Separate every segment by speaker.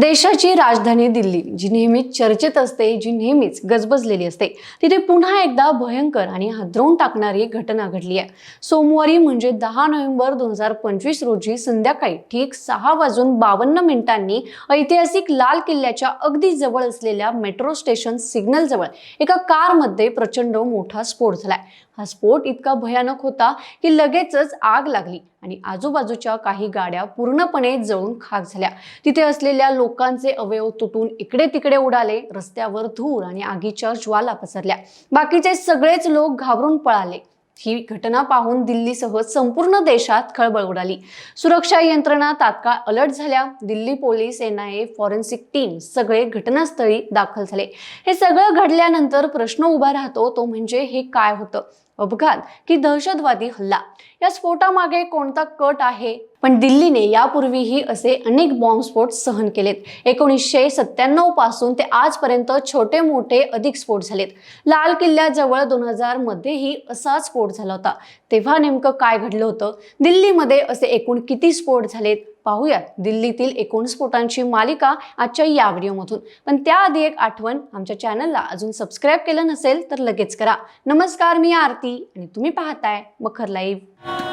Speaker 1: देशाची राजधानी दिल्ली जी नेहमीच चर्चेत असते जी नेहमीच गजबजलेली असते. तिथे पुन्हा एकदा भयंकर आणि हादरवून टाकणारी घटना घडली आहे. सोमवारी म्हणजे दहा नोव्हेंबर दोन हजार पंचवीस रोजी संध्याकाळी ठीक सहा वाजून बावन्न मिनिटांनी ऐतिहासिक लाल किल्ल्याच्या अगदी जवळ असलेल्या मेट्रो स्टेशन सिग्नल जवळ एका कारमध्ये प्रचंड मोठा स्फोट झालाय. हा स्फोट इतका भयानक होता की लगेचच आग लागली आणि आजूबाजूच्या काही गाड्या पूर्णपणे जळून खाक झाल्या. तिथे असलेल्या लोकांचे अवयव तुटून इकडे तिकडे उडाले रस्त्यावर धूर आणि आगीच्या ज्वाला पसरल्या. बाकीचे सगळेच लोक घाबरून पळाले. ही घटना पाहून दिल्लीसह संपूर्ण देशात खळबळ उडाली. सुरक्षा यंत्रणा तात्काळ अलर्ट झाल्या. Delhi police N I A forensic team सगळे घटनास्थळी दाखल झाले. हे सगळं घडल्यानंतर प्रश्न उभा राहतो तो म्हणजे हे काय होतं? अपघात की दहशतवादी हल्ला. या स्फोटामागे कोणता कट आहे? पण दिल्लीने यापूर्वीही असे अनेक बॉम्बस्फोट सहन केलेत. एकोणीसशे सत्त्याण्णवपासून ते आजपर्यंत छोटे मोठे अधिक स्फोट झालेत. लाल किल्ल्याजवळ दोन हजार मध्येही असा स्फोट झाला होता. तेव्हा नेमकं काय घडलं होतं? दिल्लीमध्ये असे एकूण किती स्फोट झालेत? पाहूयात. दिल्लीतील एकूण स्फोटांची मालिका आजच्या या व्हिडिओमधून. पण त्याआधी एक आठवण आमच्या चॅनलला अजून सबस्क्राईब केलं नसेल तर लगेच करा. नमस्कार मी आरती आणि तुम्ही पाहताय मखर लाईव्ह.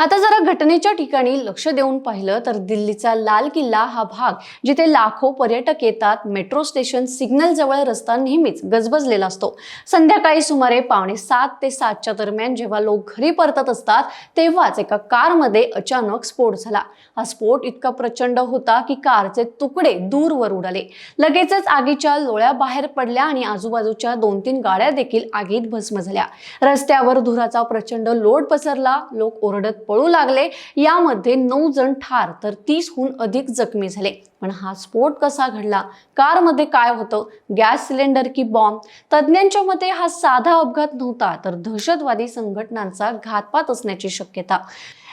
Speaker 1: आता जरा घटनेच्या ठिकाणी लक्ष देऊन पाहिलं तर दिल्लीचा लाल किल्ला हा भाग जिथे लाखो पर्यटक येतात मेट्रो स्टेशन सिग्नल जवळ रस्ता नेहमीच गजबजलेला असतो. संध्याकाळी सुमारे पावणे सात ते सातच्या दरम्यान जेव्हा लोक घरी परतत असतात तेव्हाच एका कारमध्ये अचानक स्फोट झाला. हा स्फोट इतका प्रचंड होता की कारचे तुकडे दूरवर उडाले. लगेचच आगीच्या लोळ्या बाहेर पडल्या आणि आजूबाजूच्या दोन तीन गाड्या देखील आगीत भस्म झाल्या. रस्त्यावर धुराचा प्रचंड लोड पसरला. लोक ओरडत पळू लागले. यामध्ये नऊ जण ठार तर तीसहून अधिक जखमी झाले. पण हा स्फोट कसा घडला? कारमध्ये काय होतं? गॅस सिलेंडर की बॉम्ब? तज्ज्ञांच्या मते हा साधा अपघात नव्हता तर दहशतवादी संघटनांचा घातपात असण्याची शक्यता.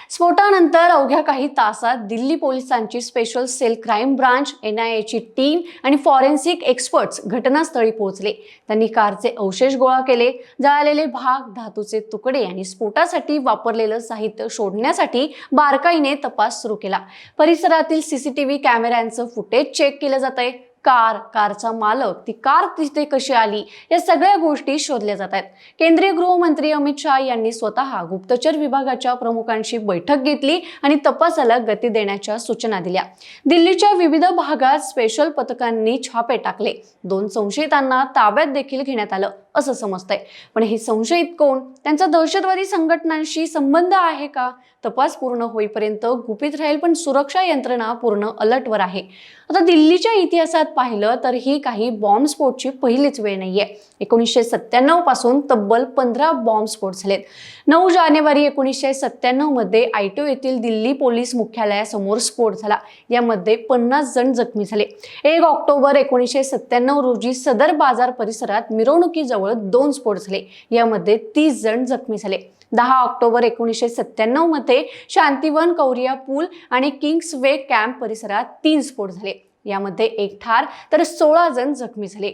Speaker 1: स्फोटानंतर अवघ्या काही तासात दिल्ली पोलिसांची special cell crime branch N I एची टीम आणि फॉरेन्सिक एक्सपर्ट्स घटनास्थळी पोहोचले. त्यांनी कारचे अवशेष गोळा केले. जळालेले भाग धातूचे तुकडे आणि स्फोटासाठी वापरलेलं साहित्य शोधण्यासाठी बारकाईने तपास सुरू केला. परिसरातील सीसीटीव्ही कॅमेऱ्यांचं फुटेज चेक केलं जात आहे कार कारचा मालक ती कार तिथे कशी आली या सगळ्या गोष्टी शोधल्या जात आहेत. केंद्रीय गृहमंत्री अमित शहा यांनी स्वतः गुप्तचर विभागाच्या प्रमुखांशी बैठक घेतली आणि तपासाला गती देण्याच्या सूचना दिल्या. दिल्लीच्या विविध भागात स्पेशल पथकांनी छापे टाकले. दोन संशयितांना ताब्यात देखील घेण्यात आलं असं समजतंय. पण हे संशयित कोण? त्यांचा दहशतवादी संघटनांशी संबंध आहे का? तपास पूर्ण होईपर्यंत गुपित राहील पण सुरक्षा यंत्रणा पूर्ण अलर्टवर आहे. आता दिल्लीच्या इतिहासात पाहिलं तर ही काही बॉम्बस्फोटची पहिलीच वेळ नाहीये. एकोणीसशे सत्त्याण्णवपासून तब्बल पंधरा बॉम्बस्फोट झालेत. नऊ जानेवारी एकोणीसशे सत्त्याण्णवमध्ये आयटो येथील दिल्ली पोलीस मुख्यालयासमोर स्फोट झाला. यामध्ये पन्नास जण जखमी झाले. एक ऑक्टोबर एकोणीसशे सत्त्याण्णव रोजी सदर बाजार परिसरात मिरवणुकीजवळ दोन स्फोट झाले. यामध्ये तीस जण जखमी झाले. दहा ऑक्टोबर एकोणीसशे सत्त्याण्णवमध्ये शांतिवन कौरिया पूल आणि किंग्स वे कॅम्प परिसरात तीन स्फोट झाले. यामध्ये एक ठार तर सोळा जण जखमी झाले.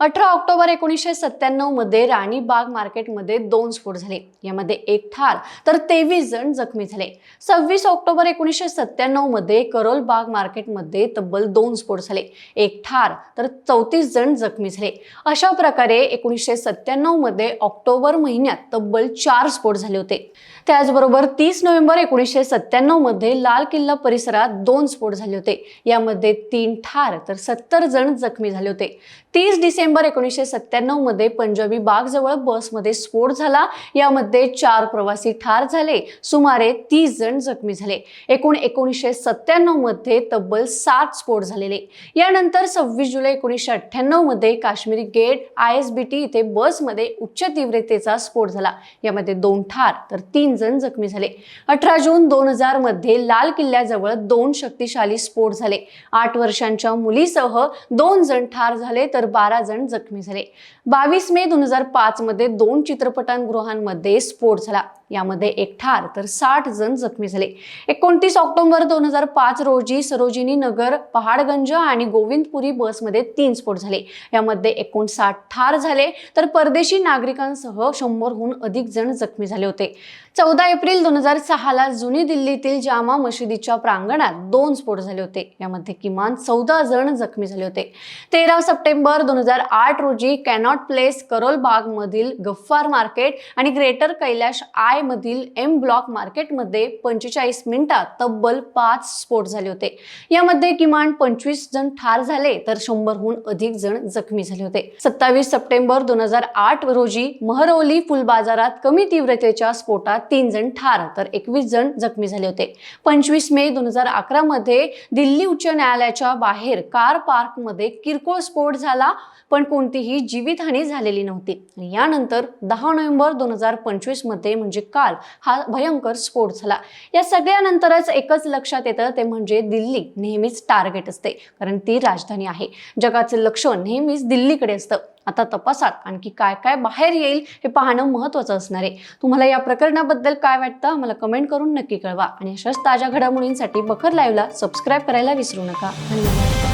Speaker 1: अठरा ऑक्टोबर एकोणीसशे सत्त्याण्णवमध्ये राणीबाग मार्केटमध्ये दोन स्फोट झाले. यामध्ये एक ठार तर तेवीस जण जखमी झाले. सव्वीस ऑक्टोबर एकोणीसशे सत्त्याण्णवमध्ये करोल बाग मार्केटमध्ये तब्बल दोन स्फोट झाले. एक ठार तर चौतीस जण जखमी झाले. अशा प्रकारे एकोणीसशे सत्त्याण्णवमध्ये ऑक्टोबर महिन्यात तब्बल चार स्फोट झाले होते. त्याचबरोबर तीस नोव्हेंबर एकोणीसशे सत्त्याण्णवमध्ये लाल किल्ला परिसरात दोन स्फोट झाले होते. यामध्ये तीन ठार तर सत्तर जण जखमी झाले होते. तीस डिसेंबर एकोणीसशे सत्त्याण्णवमध्ये पंजाबी बागजवळ बसमध्ये स्फोट झाला. यामध्ये चार प्रवासी ठार झाले. सुमारे तीस जण जखमी झाले. एकूण एकोणीसशे सत्त्याण्णवमध्ये तब्बल सात स्फोट झालेले. यानंतर सव्वीस जुलै एकोणीसशे अठ्ठ्याण्णवमध्ये gate I S B T इथे बसमध्ये उच्च तीव्रतेचा स्फोट झाला. यामध्ये दोन ठार तर तीन जण जखमी झाले. अठरा जून दोन हजारमध्ये लाल किल्ल्याजवळ दोन शक्तिशाली स्फोट झाले. आठ वर्षांच्या मुलीसह दोन जण ठार झाले तर बारा जण जखमी झाले. बावीस मे दोन हजार पाच मध्ये दोन चित्रपटांगृहांमध्ये स्फोट झाला. यामध्ये एक ठार तर साठ जण जखमी झाले. एकोणतीस ऑक्टोबर दोन हजार पाच रोजी सरोजिनी नगर पहाडगंज आणि गोविंदपुरी बसमध्ये तीन स्फोट झाले. यामध्ये एकोणसाठ ठार झाले तर परदेशी नागरिकांसह शंभरहून अधिक जण जखमी झाले होते. चौदा एप्रिल दोन हजार सहाला जुनी दिल्लीतील जामा मशिदीच्या प्रांगणात दोन स्फोट झाले होते. यामध्ये किमान चौदा जण जखमी झाले होते. तेरा सप्टेंबर दोन हजार आठ रोजी कॅनॉट प्लेस करोल बागमधील गफ्फार मार्केट आणि ग्रेटर कैलाश आय मधील एम ब्लॉक मार्केटमध्ये पंचेचाळीस मिनिटात तब्बल पाच स्फोट झाले होते. यामध्ये किमान पंचवीस जण ठार झाले तर शंभरहून अधिक जण जखमी झाले होते. सत्तावीस सप्टेंबर दोन हजार आठ रोजी महरौली फुल बाजारात कमी तीव्रतेच्या स्फोटात तीन जण ठार तर एकवीस जण जखमी झाले होते. पंचवीस मे दोन हजार अकरा मध्ये दिल्ली उच्च न्यायालयाच्या बाहेर कार पार्कमध्ये किरकोळ स्फोट झाला पण कोणतीही जीवितहानी झालेली नव्हती. यानंतर दहा नोव्हेंबर दोन हजार पंचवीसमध्ये म्हणजे काल हा भयंकर स्फोट झाला. या सगळ्यानंतरच एकच लक्षात येतं ते म्हणजे दिल्ली नेहमीच टार्गेट असते कारण ती राजधानी आहे. जगाचं लक्ष नेहमीच दिल्लीकडे असतं. आता तपासात आणखी काय काय बाहेर येईल हे पाहणं महत्त्वाचं असणार आहे. तुम्हाला या प्रकरणाबद्दल काय वाटतं आम्हाला कमेंट करून नक्की कळवा. आणि अशाच ताज्या घडामोडींसाठी बखर लाईव्हला सबस्क्राईब करायला विसरू नका. धन्यवाद.